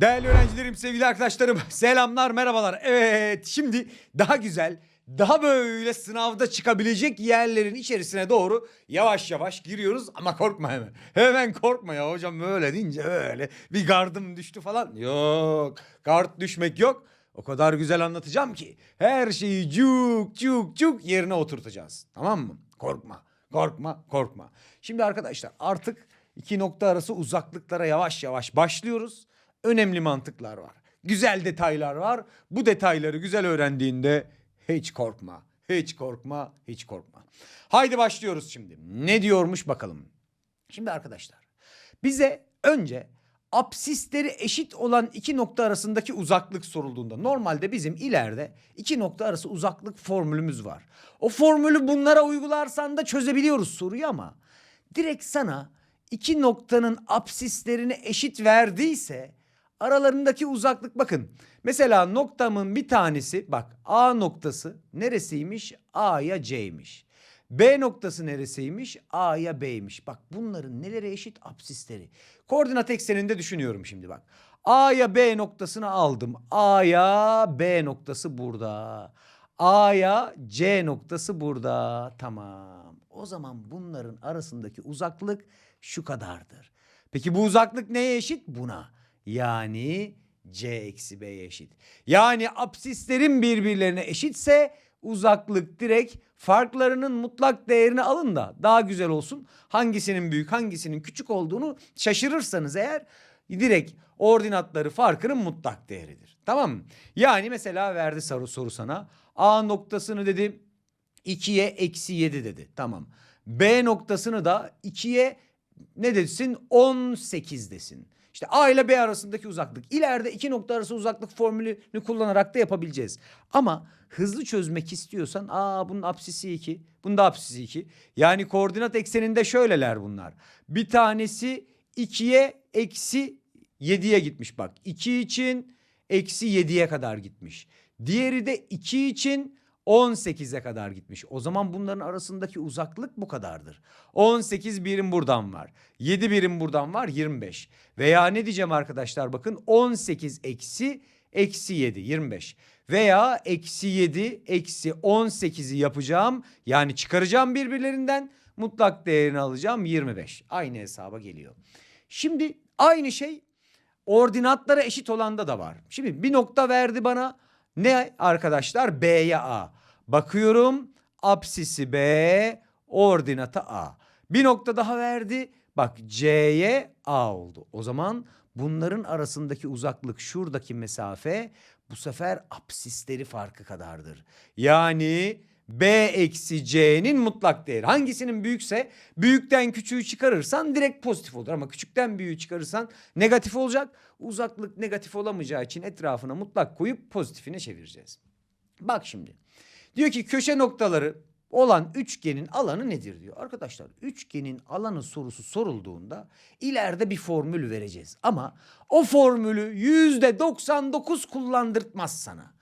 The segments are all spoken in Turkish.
Değerli öğrencilerim, sevgili arkadaşlarım, selamlar, merhabalar. Evet, şimdi daha güzel, daha böyle sınavda çıkabilecek yerlerin içerisine doğru yavaş yavaş giriyoruz ama korkma hemen. Hemen korkma ya hocam böyle deyince öyle bir gardım düştü falan. Yok, gard düşmek yok. O kadar güzel anlatacağım ki her şeyi cuk cuk cuk yerine oturtacağız. Tamam mı? Korkma, korkma, korkma. Şimdi arkadaşlar artık iki nokta arası uzaklıklara yavaş yavaş başlıyoruz önemli mantıklar var. Güzel detaylar var. Bu detayları güzel öğrendiğinde hiç korkma. Hiç korkma, hiç korkma. Haydi başlıyoruz şimdi. Ne diyormuş bakalım. Şimdi arkadaşlar bize önce apsisleri eşit olan iki nokta arasındaki uzaklık sorulduğunda normalde bizim ileride iki nokta arası uzaklık formülümüz var. O formülü bunlara uygularsan da çözebiliyoruz soruyu ama direkt sana iki noktanın apsislerini eşit verdiyse aralarındaki uzaklık bakın. Mesela noktamın bir tanesi bak A noktası neresiymiş? A'ya C'ymiş. B noktası neresiymiş? A'ya B'ymiş. Bak bunların neleri eşit? Apsisleri. Koordinat ekseninde düşünüyorum şimdi bak. A'ya B noktasını aldım. A'ya B noktası burada. A'ya C noktası burada. Tamam. O zaman bunların arasındaki uzaklık şu kadardır. Peki bu uzaklık neye eşit? Buna. Yani C eksi B'ye eşit. Yani apsislerin birbirlerine eşitse uzaklık direkt farklarının mutlak değerini alın da daha güzel olsun. Hangisinin büyük hangisinin küçük olduğunu şaşırırsanız eğer direkt ordinatları farkının mutlak değeridir. Tamam mı? Yani mesela verdi soru, soru sana. A noktasını dedi 2'ye eksi 7 dedi. Tamam. B noktasını da 2'ye ne desin? 18 desin. İşte A ile B arasındaki uzaklık. İleride iki nokta arası uzaklık formülünü kullanarak da yapabileceğiz. Ama hızlı çözmek istiyorsan aa bunun apsisi 2, bunun da apsisi 2. Yani koordinat ekseninde şöyleler bunlar. Bir tanesi 2'ye eksi 7'ye gitmiş bak. 2 için eksi 7'ye kadar gitmiş. Diğeri de 2 için 18'e kadar gitmiş. O zaman bunların arasındaki uzaklık bu kadardır. 18 birim buradan var. 7 birim buradan var 25. Veya ne diyeceğim arkadaşlar bakın 18 eksi eksi 7 25. Veya eksi 7 eksi 18'i yapacağım. Yani çıkaracağım birbirlerinden mutlak değerini alacağım 25. Aynı hesaba geliyor. Şimdi aynı şey ordinatlara eşit olanda da var. Şimdi bir nokta verdi bana. Ne arkadaşlar? B'ye A. Bakıyorum apsisi B, ordinata A. Bir nokta daha verdi. Bak C'ye A oldu. O zaman bunların arasındaki uzaklık şuradaki mesafe bu sefer apsisleri farkı kadardır. Yani B eksi C'nin mutlak değeri. Hangisinin büyükse büyükten küçüğü çıkarırsan direkt pozitif olur. Ama küçükten büyüğü çıkarırsan negatif olacak. Uzaklık negatif olamayacağı için etrafına mutlak koyup pozitifine çevireceğiz. Bak şimdi. Diyor ki köşe noktaları olan üçgenin alanı nedir diyor. Arkadaşlar üçgenin alanı sorusu sorulduğunda ileride bir formül vereceğiz. Ama o formülü yüzde 99 kullandırtmaz sana.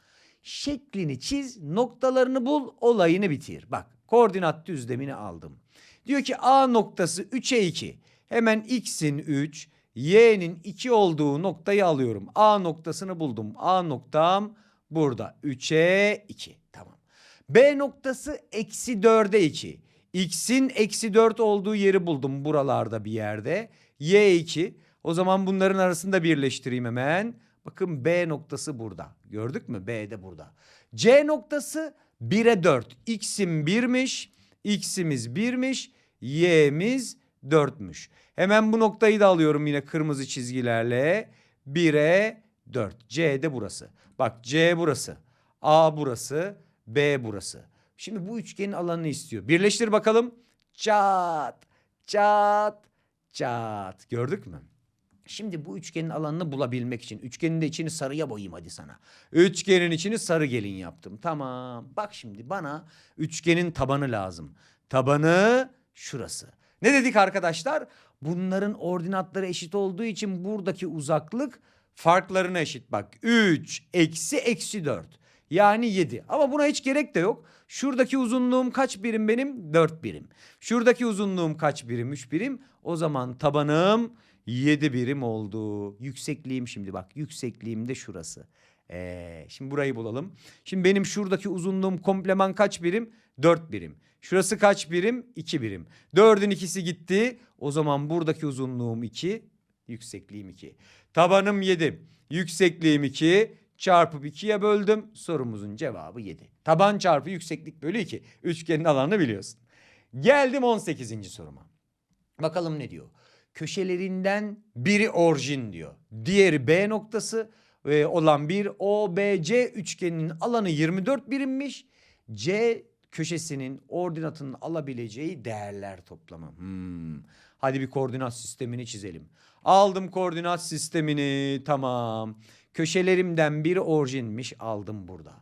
Şeklini çiz, noktalarını bul, olayını bitir. Bak koordinat düzlemini aldım. Diyor ki A noktası 3'e 2. Hemen x'in 3, y'nin 2 olduğu noktayı alıyorum. A noktasını buldum. A noktam burada 3'e 2. Tamam. B noktası eksi 4'e 2. X'in eksi 4 olduğu yeri buldum buralarda bir yerde. Y 2. O zaman bunların arasında birleştireyim hemen. Bakın B noktası burada. Gördük mü? B de burada. C noktası 1'e 4. X'im 1'miş. X'imiz 1'miş. Y'miz 4'müş. Hemen bu noktayı da alıyorum yine kırmızı çizgilerle. 1'e 4. C de burası. Bak C burası. A burası. B burası. Şimdi bu üçgenin alanını istiyor. Birleştir bakalım. Çat, çat, çat. Gördük mü? Şimdi bu üçgenin alanını bulabilmek için üçgenin de içini sarıya boyayayım hadi sana. Üçgenin içini sarı gelin yaptım. Tamam. Bak şimdi bana üçgenin tabanı lazım. Tabanı şurası. Ne dedik arkadaşlar? Bunların ordinatları eşit olduğu için buradaki uzaklık farklarına eşit. Bak 3 eksi eksi 4. Yani 7. Ama buna hiç gerek de yok. Şuradaki uzunluğum kaç birim benim? 4 birim. Şuradaki uzunluğum kaç birim? 3 birim. O zaman tabanım 7 birim oldu. Yüksekliğim şimdi bak yüksekliğim de şurası. Ee, şimdi burayı bulalım. Şimdi benim şuradaki uzunluğum kompleman kaç birim? 4 birim. Şurası kaç birim? 2 birim. 4'ün ikisi gitti. O zaman buradaki uzunluğum 2, yüksekliğim 2. Tabanım 7, yüksekliğim 2 çarpıp 2'ye böldüm. Sorumuzun cevabı 7. Taban çarpı yükseklik bölü 2. Üçgenin alanını biliyorsun. Geldim 18. soruma. Bakalım ne diyor? Köşelerinden biri orijin diyor. Diğeri B noktası e, olan bir OBC üçgeninin alanı 24 birimmiş. C köşesinin ordinatının alabileceği değerler toplamı. Hmm. Hadi bir koordinat sistemini çizelim. Aldım koordinat sistemini tamam. Köşelerimden biri orijinmiş aldım burada.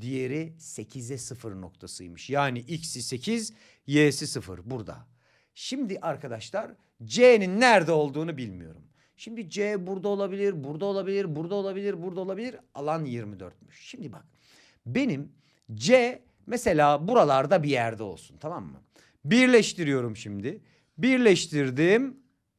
Diğeri 8'e 0 noktasıymış. Yani x'i 8, y'si 0 burada. Şimdi arkadaşlar C'nin nerede olduğunu bilmiyorum. Şimdi C burada olabilir, burada olabilir, burada olabilir, burada olabilir. Alan 24'müş. Şimdi bak benim C mesela buralarda bir yerde olsun tamam mı? Birleştiriyorum şimdi. Birleştirdim.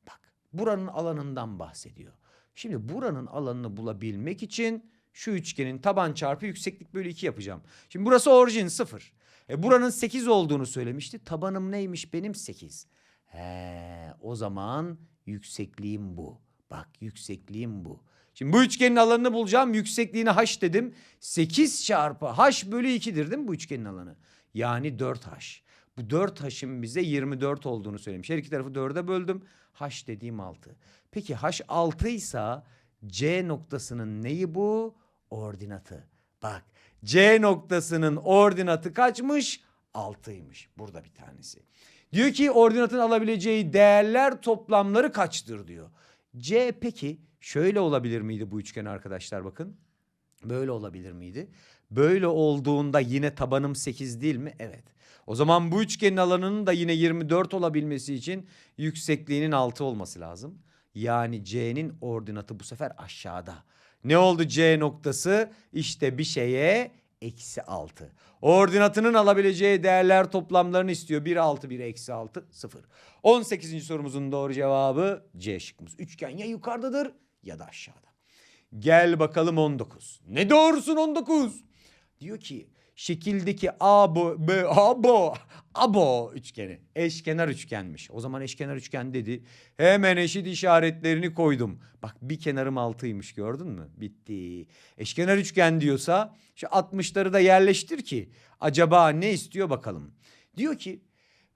Bak buranın alanından bahsediyor. Şimdi buranın alanını bulabilmek için şu üçgenin taban çarpı yükseklik bölü 2 yapacağım. Şimdi burası orijin 0. E buranın 8 olduğunu söylemişti. Tabanım neymiş benim 8. He, o zaman yüksekliğim bu. Bak yüksekliğim bu. Şimdi bu üçgenin alanını bulacağım. Yüksekliğine h dedim. 8 çarpı h bölü 2'dir değil mi bu üçgenin alanı? Yani 4h. Bu 4h'ın bize 24 olduğunu söylemiş. Her iki tarafı 4'e böldüm. h dediğim 6. Peki h 6 ise C noktasının neyi bu? Ordinatı. Bak C noktasının ordinatı kaçmış? 6'ymış. Burada bir tanesi. Diyor ki ordinatın alabileceği değerler toplamları kaçtır diyor. C peki şöyle olabilir miydi bu üçgen arkadaşlar bakın. Böyle olabilir miydi? Böyle olduğunda yine tabanım 8 değil mi? Evet. O zaman bu üçgenin alanının da yine 24 olabilmesi için yüksekliğinin 6 olması lazım. Yani C'nin ordinatı bu sefer aşağıda. Ne oldu C noktası? İşte bir şeye eksi 6. Ordinatının alabileceği değerler toplamlarını istiyor. 1 6 1 eksi 6 0. 18. sorumuzun doğru cevabı C şıkkımız. Üçgen ya yukarıdadır ya da aşağıda. Gel bakalım 19. Ne doğrusun 19? Diyor ki şekildeki abo b abo abo üçgeni eşkenar üçgenmiş. O zaman eşkenar üçgen dedi. Hemen eşit işaretlerini koydum. Bak bir kenarım altıymış gördün mü? Bitti. Eşkenar üçgen diyorsa şu 60'ları da yerleştir ki acaba ne istiyor bakalım. Diyor ki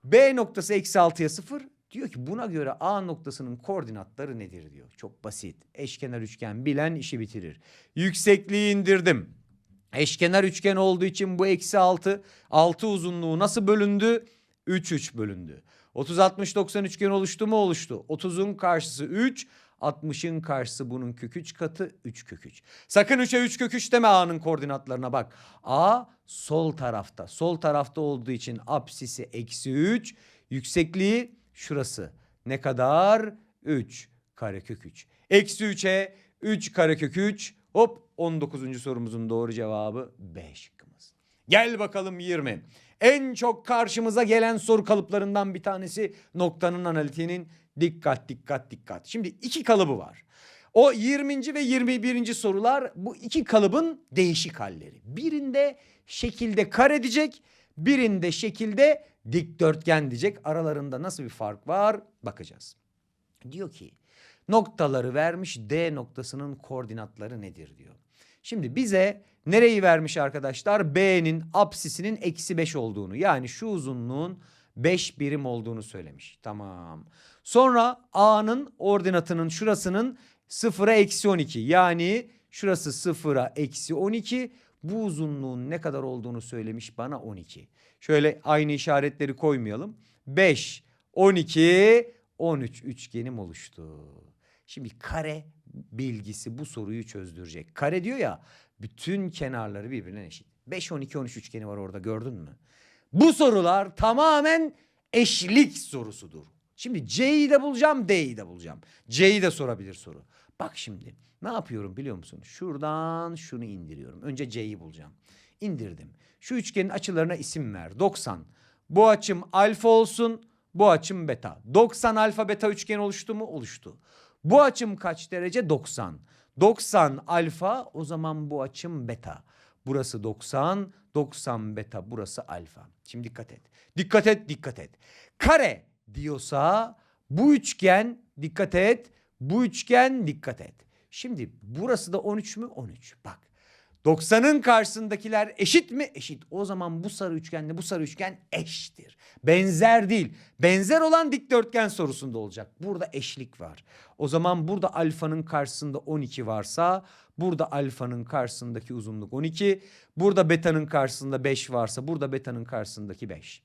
B noktası eksi 6'ya 0 Diyor ki buna göre A noktasının koordinatları nedir diyor. Çok basit. Eşkenar üçgen bilen işi bitirir. Yüksekliği indirdim. Eşkenar üçgen olduğu için bu eksi 6. 6 uzunluğu nasıl bölündü? 3 3 bölündü. 30 60 90 üçgen oluştu mu? Oluştu. 30'un karşısı 3. 60'ın karşısı bunun kök 3 katı 3 kök 3. Sakın 3'e 3 kök 3 deme A'nın koordinatlarına bak. A sol tarafta. Sol tarafta olduğu için apsisi eksi 3. Yüksekliği şurası. Ne kadar? 3 karekök 3. Eksi 3'e 3 karekök 3. Hop 19. sorumuzun doğru cevabı B şıkkımız. Gel bakalım 20. En çok karşımıza gelen soru kalıplarından bir tanesi noktanın analitiğinin dikkat dikkat dikkat. Şimdi iki kalıbı var. O 20. ve 21. sorular bu iki kalıbın değişik halleri. Birinde şekilde kare diyecek, birinde şekilde dikdörtgen diyecek. Aralarında nasıl bir fark var bakacağız. Diyor ki noktaları vermiş D noktasının koordinatları nedir diyor. Şimdi bize nereyi vermiş arkadaşlar? B'nin apsisinin eksi 5 olduğunu yani şu uzunluğun 5 birim olduğunu söylemiş. Tamam. Sonra A'nın ordinatının şurasının 0'a eksi 12 yani şurası 0'a eksi 12 bu uzunluğun ne kadar olduğunu söylemiş bana 12. Şöyle aynı işaretleri koymayalım. 5, 12, 13 üçgenim oluştu. Şimdi kare bilgisi bu soruyu çözdürecek. Kare diyor ya bütün kenarları birbirine eşit. 5, 12, 13 üçgeni var orada gördün mü? Bu sorular tamamen eşlik sorusudur. Şimdi C'yi de bulacağım, D'yi de bulacağım. C'yi de sorabilir soru. Bak şimdi ne yapıyorum biliyor musun? Şuradan şunu indiriyorum. Önce C'yi bulacağım. İndirdim. Şu üçgenin açılarına isim ver. 90. Bu açım alfa olsun. Bu açım beta. 90 alfa beta üçgen oluştu mu? Oluştu. Bu açım kaç derece? 90. 90 alfa o zaman bu açım beta. Burası 90, 90 beta burası alfa. Şimdi dikkat et. Dikkat et, dikkat et. Kare diyorsa bu üçgen dikkat et. Bu üçgen dikkat et. Şimdi burası da 13 mü? 13. Bak. 90'ın karşısındakiler eşit mi? Eşit. O zaman bu sarı üçgenle bu sarı üçgen eştir. Benzer değil. Benzer olan dikdörtgen sorusunda olacak. Burada eşlik var. O zaman burada alfanın karşısında 12 varsa burada alfanın karşısındaki uzunluk 12. Burada betanın karşısında 5 varsa burada betanın karşısındaki 5.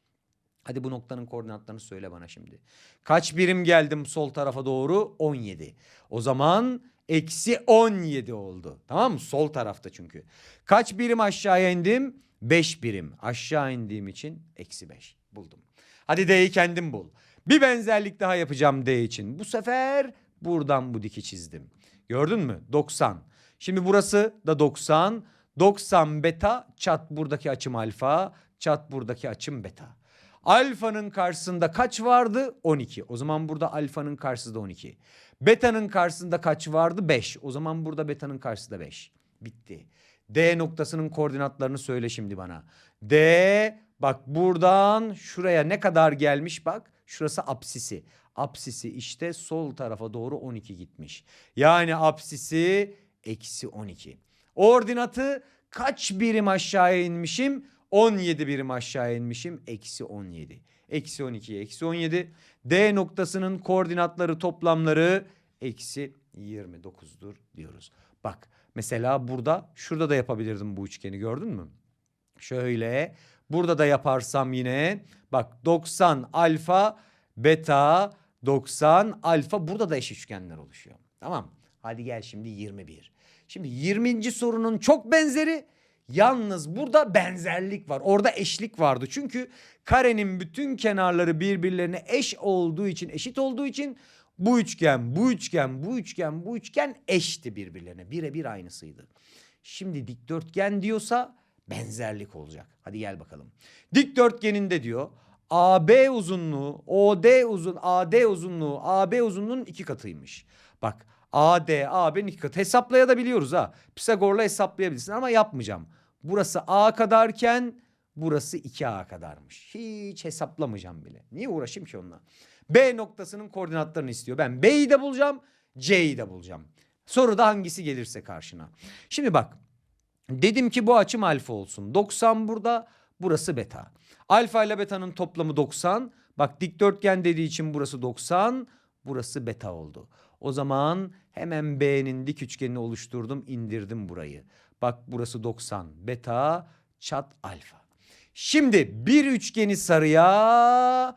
Hadi bu noktanın koordinatlarını söyle bana şimdi. Kaç birim geldim sol tarafa doğru? 17. O zaman eksi 17 oldu. Tamam mı? Sol tarafta çünkü. Kaç birim aşağıya indim? 5 birim. Aşağı indiğim için eksi 5 buldum. Hadi D'yi kendim bul. Bir benzerlik daha yapacağım D için. Bu sefer buradan bu diki çizdim. Gördün mü? 90. Şimdi burası da 90. 90 beta çat buradaki açım alfa. Çat buradaki açım beta. Alfanın karşısında kaç vardı? 12. O zaman burada alfanın karşısında 12. Beta'nın karşısında kaç vardı? 5. O zaman burada beta'nın karşısında 5. Bitti. D noktasının koordinatlarını söyle şimdi bana. D bak buradan şuraya ne kadar gelmiş bak. Şurası apsisi. Apsisi işte sol tarafa doğru 12 gitmiş. Yani apsisi eksi 12. Ordinatı kaç birim aşağıya inmişim? 17 birim aşağı inmişim. Eksi 17. Eksi 12, eksi 17. D noktasının koordinatları toplamları eksi 29'dur diyoruz. Bak mesela burada şurada da yapabilirdim bu üçgeni gördün mü? Şöyle burada da yaparsam yine bak 90 alfa beta 90 alfa burada da eş üçgenler oluşuyor. Tamam hadi gel şimdi 21. Şimdi 20. sorunun çok benzeri Yalnız burada benzerlik var. Orada eşlik vardı. Çünkü karenin bütün kenarları birbirlerine eş olduğu için, eşit olduğu için bu üçgen, bu üçgen, bu üçgen, bu üçgen eşti birbirlerine. Birebir aynısıydı. Şimdi dikdörtgen diyorsa benzerlik olacak. Hadi gel bakalım. Dikdörtgeninde diyor AB uzunluğu, OD uzun, AD uzunluğu, AB uzunluğunun iki katıymış. Bak AD, AB'nin iki katı. Hesaplayabiliyoruz ha. Pisagor'la hesaplayabilirsin ama yapmayacağım. Burası A kadarken burası 2A kadarmış. Hiç hesaplamayacağım bile. Niye uğraşayım ki onunla? B noktasının koordinatlarını istiyor. Ben B'yi de bulacağım, C'yi de bulacağım. Soruda hangisi gelirse karşına. Şimdi bak. Dedim ki bu açım alfa olsun. 90 burada, burası beta. Alfa ile beta'nın toplamı 90. Bak dikdörtgen dediği için burası 90, burası beta oldu. O zaman hemen B'nin dik üçgenini oluşturdum, indirdim burayı. Bak burası 90. Beta çat alfa. Şimdi bir üçgeni sarıya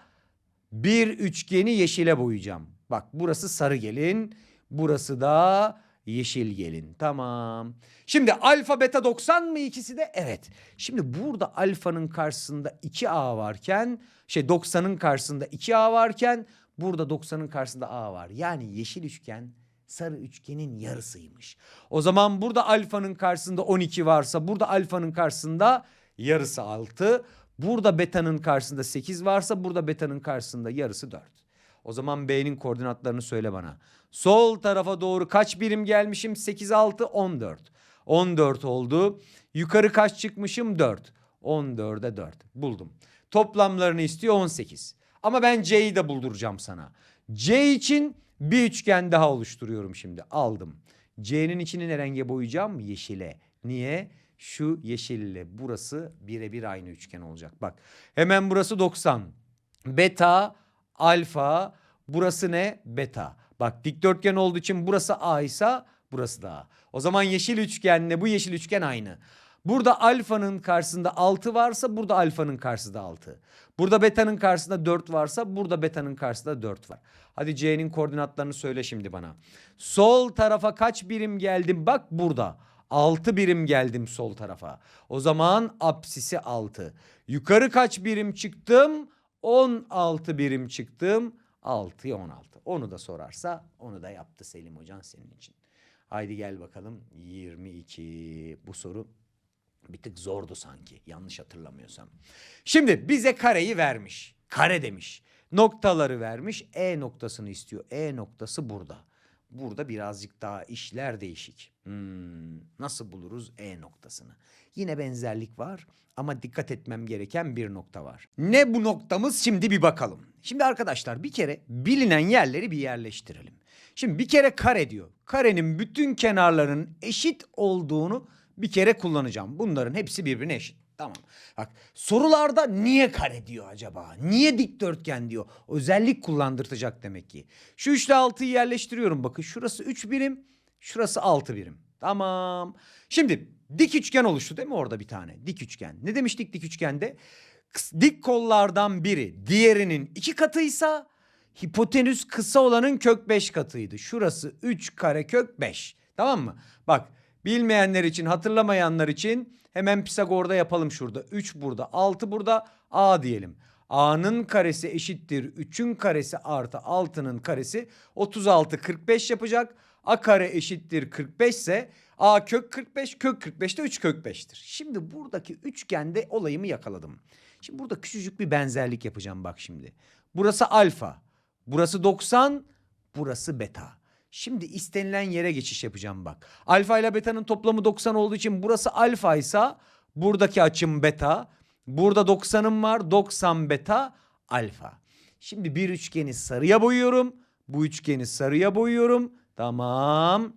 bir üçgeni yeşile boyayacağım. Bak burası sarı gelin. Burası da yeşil gelin. Tamam. Şimdi alfa beta 90 mı ikisi de? Evet. Şimdi burada alfanın karşısında 2A varken şey 90'ın karşısında 2A varken burada 90'ın karşısında A var. Yani yeşil üçgen sarı üçgenin yarısıymış. O zaman burada alfanın karşısında 12 varsa burada alfanın karşısında yarısı 6. Burada betanın karşısında 8 varsa burada betanın karşısında yarısı 4. O zaman B'nin koordinatlarını söyle bana. Sol tarafa doğru kaç birim gelmişim? 8, 6, 14. 14 oldu. Yukarı kaç çıkmışım? 4. 14'e 4. Buldum. Toplamlarını istiyor 18. Ama ben C'yi de bulduracağım sana. C için bir üçgen daha oluşturuyorum şimdi. Aldım. C'nin içini ne renge boyayacağım? Yeşile. Niye? Şu yeşille burası birebir aynı üçgen olacak. Bak hemen burası 90. Beta, alfa, burası ne? Beta. Bak dikdörtgen olduğu için burası A ise burası da A. O zaman yeşil üçgenle bu yeşil üçgen aynı. Burada alfanın karşısında 6 varsa burada alfanın karşısında 6. Burada beta'nın karşısında 4 varsa burada beta'nın karşısında 4 var. Hadi C'nin koordinatlarını söyle şimdi bana. Sol tarafa kaç birim geldim? Bak burada. 6 birim geldim sol tarafa. O zaman apsisi 6. Yukarı kaç birim çıktım? 16 birim çıktım. 6'ya 16. Onu da sorarsa onu da yaptı Selim Hocan senin için. Haydi gel bakalım 22 bu soru bir tık zordu sanki yanlış hatırlamıyorsam. Şimdi bize kareyi vermiş. Kare demiş. Noktaları vermiş. E noktasını istiyor. E noktası burada. Burada birazcık daha işler değişik. Hmm, nasıl buluruz E noktasını? Yine benzerlik var ama dikkat etmem gereken bir nokta var. Ne bu noktamız şimdi bir bakalım. Şimdi arkadaşlar bir kere bilinen yerleri bir yerleştirelim. Şimdi bir kere kare diyor. Karenin bütün kenarlarının eşit olduğunu bir kere kullanacağım. Bunların hepsi birbirine eşit. Tamam. Bak sorularda niye kare diyor acaba? Niye dikdörtgen diyor? Özellik kullandırtacak demek ki. Şu 3 ile 6'yı yerleştiriyorum. Bakın şurası 3 birim, şurası 6 birim. Tamam. Şimdi dik üçgen oluştu değil mi orada bir tane? Dik üçgen. Ne demiştik dik üçgende? Dik kollardan biri diğerinin iki katıysa hipotenüs kısa olanın kök 5 katıydı. Şurası 3 kare kök 5. Tamam mı? Bak bilmeyenler için hatırlamayanlar için hemen Pisagor'da yapalım şurada. 3 burada 6 burada A diyelim. A'nın karesi eşittir 3'ün karesi artı 6'nın karesi 36 45 yapacak. A kare eşittir 45 ise A kök 45 kök 45 de 3 kök 5'tir. Şimdi buradaki üçgende olayımı yakaladım. Şimdi burada küçücük bir benzerlik yapacağım bak şimdi. Burası alfa. Burası 90, burası beta. Şimdi istenilen yere geçiş yapacağım bak. Alfa ile beta'nın toplamı 90 olduğu için burası alfa ise buradaki açım beta. Burada 90'ım var. 90 beta alfa. Şimdi bir üçgeni sarıya boyuyorum. Bu üçgeni sarıya boyuyorum. Tamam.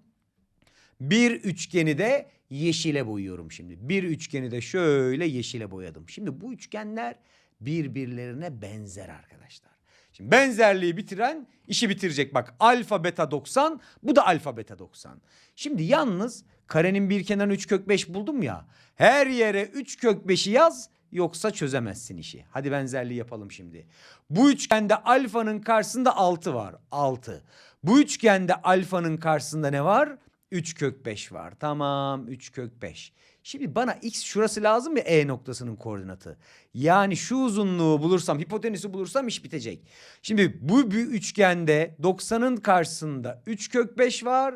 Bir üçgeni de yeşile boyuyorum şimdi. Bir üçgeni de şöyle yeşile boyadım. Şimdi bu üçgenler birbirlerine benzer arkadaşlar. Şimdi benzerliği bitiren işi bitirecek. Bak alfa beta 90 bu da alfa beta 90. Şimdi yalnız karenin bir kenarını 3 kök 5 buldum ya. Her yere 3 kök 5'i yaz yoksa çözemezsin işi. Hadi benzerliği yapalım şimdi. Bu üçgende alfanın karşısında 6 var. 6. Bu üçgende alfanın karşısında ne var? 3 kök 5 var. Tamam 3 kök 5. Şimdi bana x şurası lazım ya E noktasının koordinatı. Yani şu uzunluğu bulursam, hipotenüsü bulursam iş bitecek. Şimdi bu bir üçgende 90'ın karşısında 3 kök 5 var.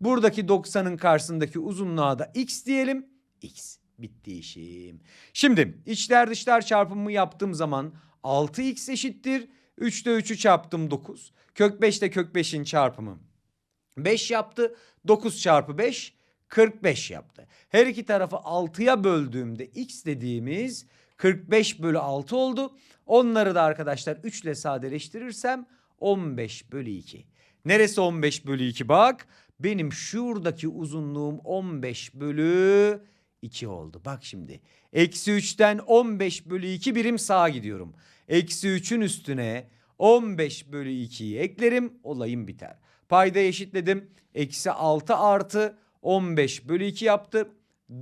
Buradaki 90'ın karşısındaki uzunluğa da x diyelim. x. Bitti işim. Şimdi içler dışlar çarpımı yaptığım zaman 6x eşittir. 3'te 3'ü çarptım 9. Kök 5 de kök 5'in çarpımı. 5 yaptı. 9 çarpı 5 45 yaptı. Her iki tarafı 6'ya böldüğümde x dediğimiz 45 bölü 6 oldu. Onları da arkadaşlar 3 ile sadeleştirirsem 15 bölü 2. Neresi 15 bölü 2 bak. Benim şuradaki uzunluğum 15 bölü 2 oldu. Bak şimdi. Eksi 3'ten 15 bölü 2 birim sağa gidiyorum. Eksi 3'ün üstüne 15 bölü 2'yi eklerim olayım biter. Payda eşitledim. Eksi 6 artı 15 bölü 2 yaptı.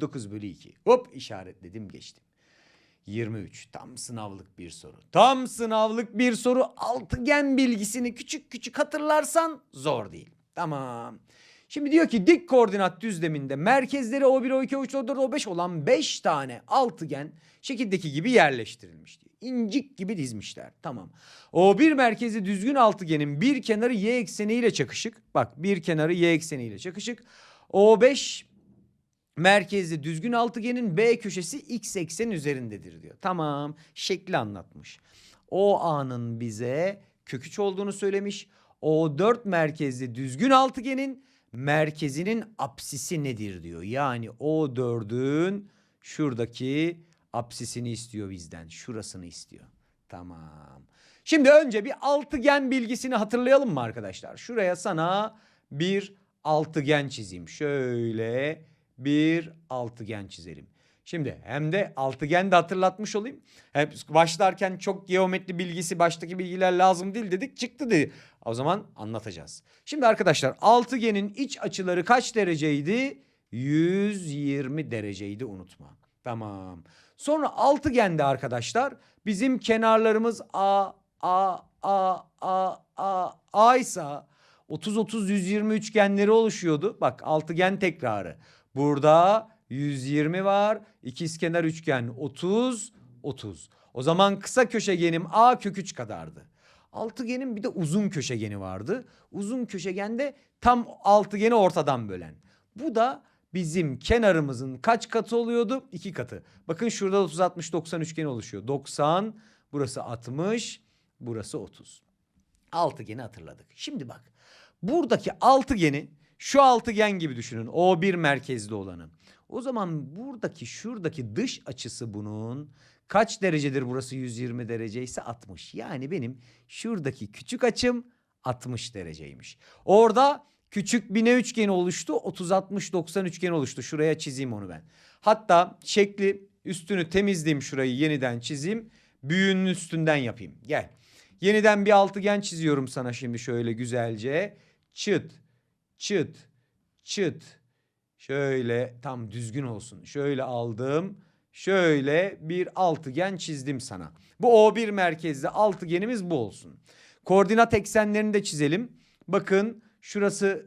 9 bölü 2. Hop işaretledim geçtim. 23 tam sınavlık bir soru. Tam sınavlık bir soru. Altıgen bilgisini küçük küçük hatırlarsan zor değil. Tamam. Şimdi diyor ki dik koordinat düzleminde merkezleri O1, O2, O3, O4, O5 olan 5 tane altıgen şekildeki gibi yerleştirilmiş diyor. İncik gibi dizmişler. Tamam. O1 merkezi düzgün altıgenin bir kenarı y ekseniyle çakışık. Bak bir kenarı y ekseniyle çakışık. O5 merkezli düzgün altıgenin B köşesi x eksen üzerindedir diyor. Tamam şekli anlatmış. O A'nın bize kök 3 olduğunu söylemiş. O4 merkezli düzgün altıgenin merkezinin apsisi nedir diyor. Yani O4'ün şuradaki apsisini istiyor bizden. Şurasını istiyor. Tamam. Şimdi önce bir altıgen bilgisini hatırlayalım mı arkadaşlar? Şuraya sana bir altıgen çizeyim. Şöyle bir altıgen çizelim. Şimdi hem de altıgen de hatırlatmış olayım. Hep başlarken çok geometri bilgisi baştaki bilgiler lazım değil dedik çıktı dedi. O zaman anlatacağız. Şimdi arkadaşlar altıgenin iç açıları kaç dereceydi? 120 dereceydi unutma. Tamam. Sonra altıgende arkadaşlar bizim kenarlarımız A, A, A, A, A, A ise 30 30 120 üçgenleri oluşuyordu. Bak altıgen tekrarı. Burada 120 var. İkizkenar üçgen 30 30. O zaman kısa köşegenim A kök 3 kadardı. Altıgenin bir de uzun köşegeni vardı. Uzun köşegende tam altıgeni ortadan bölen. Bu da bizim kenarımızın kaç katı oluyordu? İki katı. Bakın şurada 30 60 90 üçgeni oluşuyor. 90 burası 60 burası 30. Altıgeni hatırladık. Şimdi bak buradaki altıgeni şu altıgen gibi düşünün. O1 merkezli olanı. O zaman buradaki şuradaki dış açısı bunun kaç derecedir burası 120 derece ise 60. Yani benim şuradaki küçük açım 60 dereceymiş. Orada küçük bir ne üçgeni oluştu? 30-60-90 üçgeni oluştu. Şuraya çizeyim onu ben. Hatta şekli üstünü temizleyeyim şurayı yeniden çizeyim. Büyüğünün üstünden yapayım. Gel. Yeniden bir altıgen çiziyorum sana şimdi şöyle güzelce. Çıt, çıt, çıt. Şöyle tam düzgün olsun. Şöyle aldım. Şöyle bir altıgen çizdim sana. Bu O1 merkezli altıgenimiz bu olsun. Koordinat eksenlerini de çizelim. Bakın şurası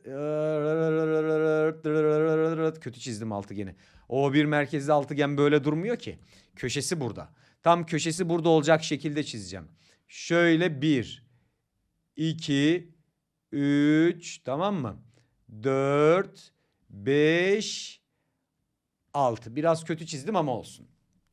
kötü çizdim altıgeni. O1 merkezli altıgen böyle durmuyor ki. Köşesi burada. Tam köşesi burada olacak şekilde çizeceğim. Şöyle 1 2 3 tamam mı? 4 5 6. Biraz kötü çizdim ama olsun.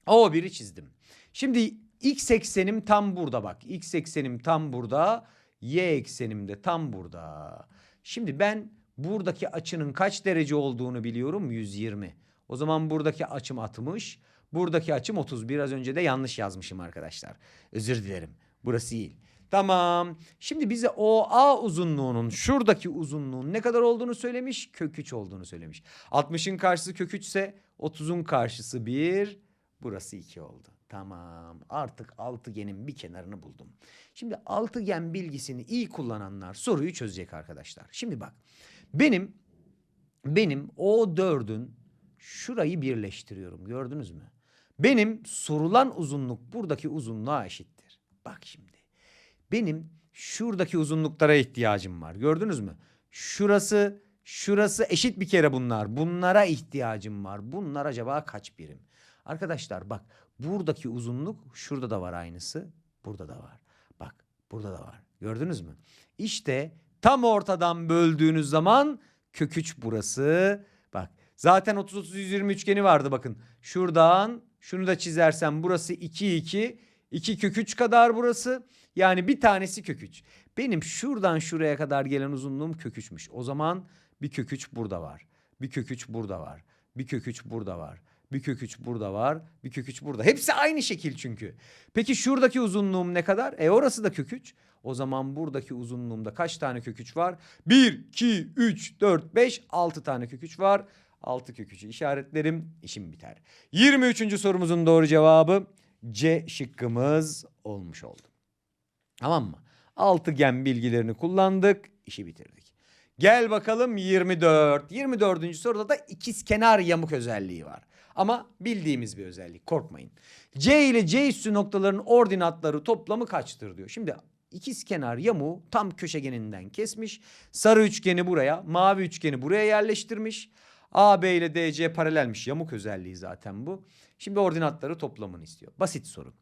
O1'i çizdim. Şimdi x eksenim tam burada bak. X eksenim tam burada. Y eksenim de tam burada. Şimdi ben buradaki açının kaç derece olduğunu biliyorum. 120. O zaman buradaki açım 60. Buradaki açım 30. Biraz önce de yanlış yazmışım arkadaşlar. Özür dilerim. Burası değil. Tamam. Şimdi bize OA uzunluğunun şuradaki uzunluğun ne kadar olduğunu söylemiş. Kök 3 olduğunu söylemiş. 60'ın karşısı kök 3 ise 30'un karşısı 1. Burası 2 oldu. Tamam. Artık altıgenin bir kenarını buldum. Şimdi altıgen bilgisini iyi kullananlar soruyu çözecek arkadaşlar. Şimdi bak. Benim benim O4'ün şurayı birleştiriyorum. Gördünüz mü? Benim sorulan uzunluk buradaki uzunluğa eşittir. Bak şimdi. Benim şuradaki uzunluklara ihtiyacım var. Gördünüz mü? Şurası, şurası eşit bir kere bunlar. Bunlara ihtiyacım var. Bunlar acaba kaç birim? Arkadaşlar bak buradaki uzunluk şurada da var aynısı. Burada da var. Bak burada da var. Gördünüz mü? İşte tam ortadan böldüğünüz zaman kök 3 burası. Bak zaten 30 30 120 üçgeni vardı bakın. Şuradan şunu da çizersem burası 2 2 2 kök 3 kadar burası. Yani bir tanesi kök 3. Benim şuradan şuraya kadar gelen uzunluğum kök 3'müş. O zaman bir kök 3 burada var. Bir kök 3 burada var. Bir kök 3 burada var. Bir kök 3 burada var. Bir kök 3 burada. Hepsi aynı şekil çünkü. Peki şuradaki uzunluğum ne kadar? E orası da kök 3. O zaman buradaki uzunluğumda kaç tane kök 3 var? 1, 2, 3, 4, 5, 6 tane kök 3 var. 6 kök 3'ü işaretlerim. işim biter. 23. sorumuzun doğru cevabı C şıkkımız olmuş oldu. Tamam mı? Altıgen bilgilerini kullandık, işi bitirdik. Gel bakalım 24. 24. soruda da ikiz kenar yamuk özelliği var. Ama bildiğimiz bir özellik. Korkmayın. C ile C üssü noktaların ordinatları toplamı kaçtır diyor. Şimdi ikiz kenar yamuğu tam köşegeninden kesmiş. Sarı üçgeni buraya, mavi üçgeni buraya yerleştirmiş. AB ile DC paralelmiş. Yamuk özelliği zaten bu. Şimdi ordinatları toplamını istiyor. Basit soru.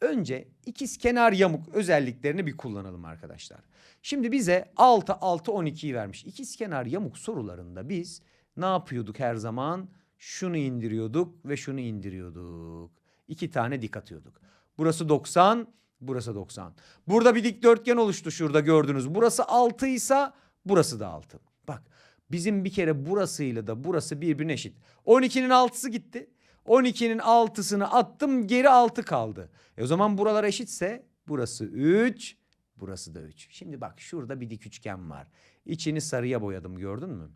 Önce ikiz kenar yamuk özelliklerini bir kullanalım arkadaşlar. Şimdi bize 6 6 12'yi vermiş. İkiz kenar yamuk sorularında biz ne yapıyorduk her zaman? Şunu indiriyorduk ve şunu indiriyorduk. İki tane dik atıyorduk. Burası 90, burası 90. Burada bir dikdörtgen oluştu şurada gördünüz. Burası 6 ise burası da 6. Bak bizim bir kere burasıyla da burası birbirine eşit. 12'nin 6'sı gitti. 12'nin 6'sını attım geri 6 kaldı. E o zaman buralar eşitse burası 3, burası da 3. Şimdi bak şurada bir dik üçgen var. İçini sarıya boyadım gördün mü?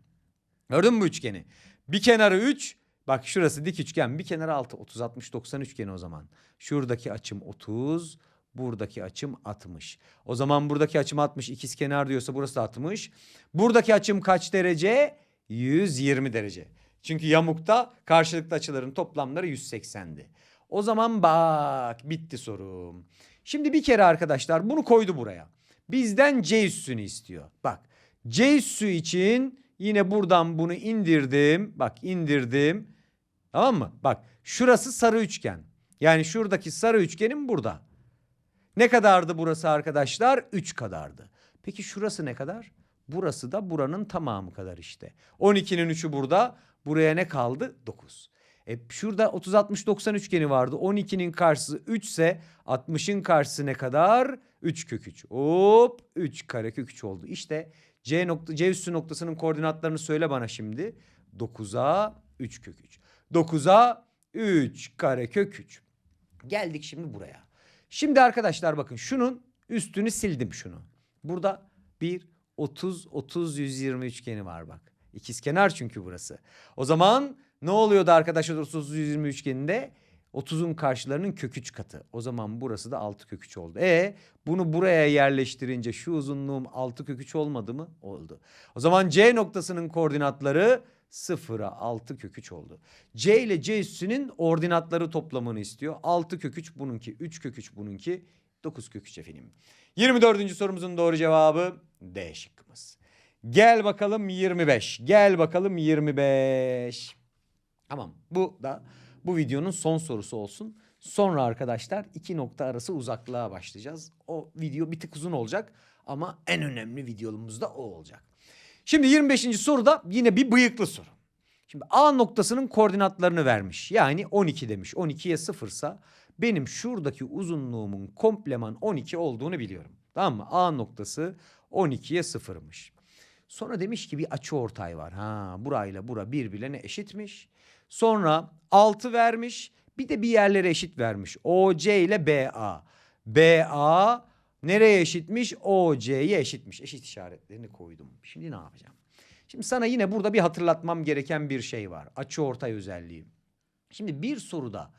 Gördün mü üçgeni? Bir kenarı 3. Bak şurası dik üçgen. Bir kenarı 6. 30 60 90 üçgeni o zaman. Şuradaki açım 30. Buradaki açım 60. O zaman buradaki açım 60. İkiz kenar diyorsa burası da 60. Buradaki açım kaç derece? 120 derece. Çünkü yamukta karşılıklı açıların toplamları 180'di. O zaman bak bitti sorum. Şimdi bir kere arkadaşlar bunu koydu buraya. Bizden C üssünü istiyor. Bak C üssü için yine buradan bunu indirdim. Bak indirdim. Tamam mı? Bak şurası sarı üçgen. Yani şuradaki sarı üçgenim burada. Ne kadardı burası arkadaşlar? 3 kadardı. Peki şurası ne kadar? Burası da buranın tamamı kadar işte. 12'nin 3'ü burada. Buraya ne kaldı? 9. E şurada 30-60-90 üçgeni vardı. 12'nin karşısı 3 ise 60'ın karşısı ne kadar? 3 kök 3. Hop 3 kare kök 3 oldu. İşte C, nokta, C üssü noktasının koordinatlarını söyle bana şimdi. 9'a 3 kök 3. 9'a 3 kare kök 3. Geldik şimdi buraya. Şimdi arkadaşlar bakın şunun üstünü sildim şunu. Burada 1, 30-30-120 üçgeni var bak. İkizkenar çünkü burası. O zaman ne oluyordu arkadaşlar 30-120 üçgeninde? 30'un karşılarının kök 3 katı. O zaman burası da 6 kök 3 oldu. E bunu buraya yerleştirince şu uzunluğum 6 kök 3 olmadı mı? Oldu. O zaman C noktasının koordinatları 0'a 6 kök 3 oldu. C ile C üssünün ordinatları toplamını istiyor. 6 kök 3 bununki, 3 kök 3 bununki, 9 kök 3 efendim. 24. sorumuzun doğru cevabı D şıkkımız. Gel bakalım 25. Gel bakalım 25. Tamam bu da bu videonun son sorusu olsun. Sonra arkadaşlar iki nokta arası uzaklığa başlayacağız. O video bir tık uzun olacak ama en önemli videomuz da o olacak. Şimdi 25. soruda yine bir bıyıklı soru. Şimdi A noktasının koordinatlarını vermiş. Yani 12 demiş. 12'ye 0 ise benim şuradaki uzunluğumun kompleman 12 olduğunu biliyorum. Tamam mı? A noktası 12'ye 0'mış. Sonra demiş ki bir açı ortay var. Ha burayla bura birbirlerine eşitmiş. Sonra 6 vermiş. Bir de bir yerlere eşit vermiş. OC ile BA. BA nereye eşitmiş? OC'ye eşitmiş. Eşit işaretlerini koydum. Şimdi ne yapacağım? Şimdi sana yine burada bir hatırlatmam gereken bir şey var. Açı ortay özelliği. Şimdi bir soruda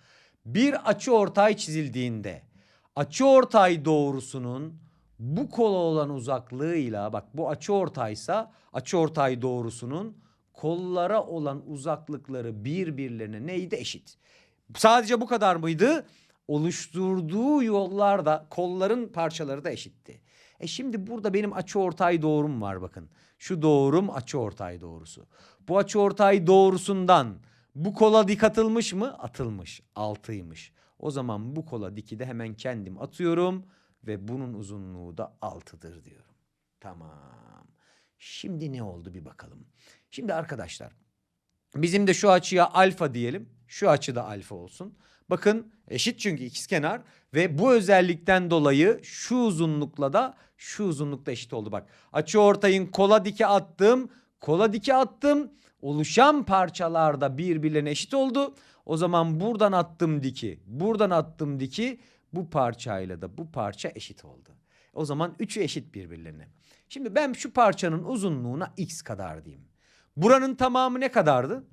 bir açı ortay çizildiğinde açı ortay doğrusunun bu kola olan uzaklığıyla bak bu açı ortaysa açı ortay doğrusunun kollara olan uzaklıkları birbirlerine neydi eşit. Sadece bu kadar mıydı? Oluşturduğu yollarda kolların parçaları da eşitti. E şimdi burada benim açı ortay doğrum var bakın. Şu doğrum açı ortay doğrusu. Bu açı ortay doğrusundan bu kola dik atılmış mı? Atılmış. Altıymış. O zaman bu kola diki de hemen kendim atıyorum ve bunun uzunluğu da altıdır diyorum. Tamam. Şimdi ne oldu bir bakalım. Şimdi arkadaşlar bizim de şu açıya alfa diyelim. Şu açı da alfa olsun. Bakın eşit çünkü ikizkenar ve bu özellikten dolayı şu uzunlukla da şu uzunlukta eşit oldu bak. Açı ortayın kola dike attım. Kola dike attım. Oluşan parçalarda birbirlerine eşit oldu. O zaman buradan attım diki, buradan attım diki. Bu parçayla da bu parça eşit oldu. O zaman üçü eşit birbirlerine. Şimdi ben şu parçanın uzunluğuna x kadar diyeyim. Buranın tamamı ne kadardı?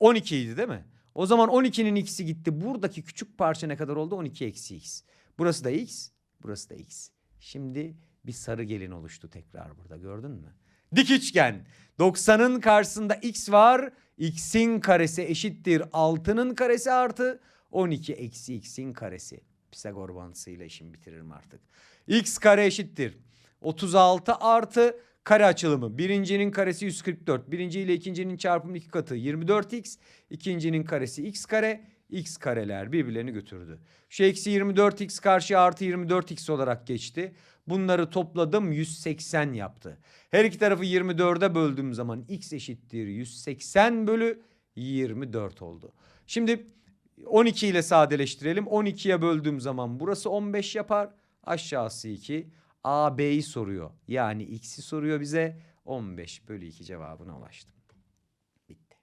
12 idi değil mi? O zaman 12'nin x'i gitti. Buradaki küçük parça ne kadar oldu? 12 eksi x. Burası da x, burası da x. Şimdi bir sarı gelin oluştu tekrar burada gördün mü? Dik üçgen. 90'ın karşısında x var. x'in karesi eşittir 6'nın karesi artı 12 eksi x'in karesi. Pisagor bağıntısıyla işimi bitiririm artık. x kare eşittir. 36 artı kare açılımı. Birincinin karesi 144. Birinci ile ikincinin çarpımı iki katı 24x. İkincinin karesi x kare. X kareler birbirlerini götürdü. Şu eksi 24x karşı artı 24x olarak geçti. Bunları topladım 180 yaptı. Her iki tarafı 24'e böldüğüm zaman x eşittir 180 bölü 24 oldu. Şimdi 12 ile sadeleştirelim. 12'ye böldüğüm zaman burası 15 yapar. Aşağısı 2. A, B'yi soruyor. Yani X'i soruyor bize. 15 bölü 2 cevabına ulaştım. Bitti.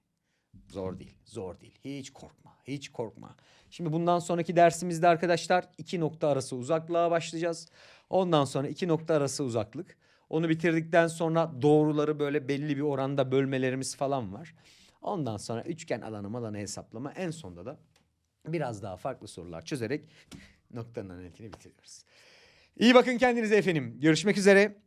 Zor değil. Zor değil. Hiç korkma. Hiç korkma. Şimdi bundan sonraki dersimizde arkadaşlar iki nokta arası uzaklığa başlayacağız. Ondan sonra iki nokta arası uzaklık. Onu bitirdikten sonra doğruları böyle belli bir oranda bölmelerimiz falan var. Ondan sonra üçgen alanı alanı hesaplama. En sonunda da biraz daha farklı sorular çözerek noktanın analitini bitiriyoruz. İyi bakın kendinize efendim. Görüşmek üzere.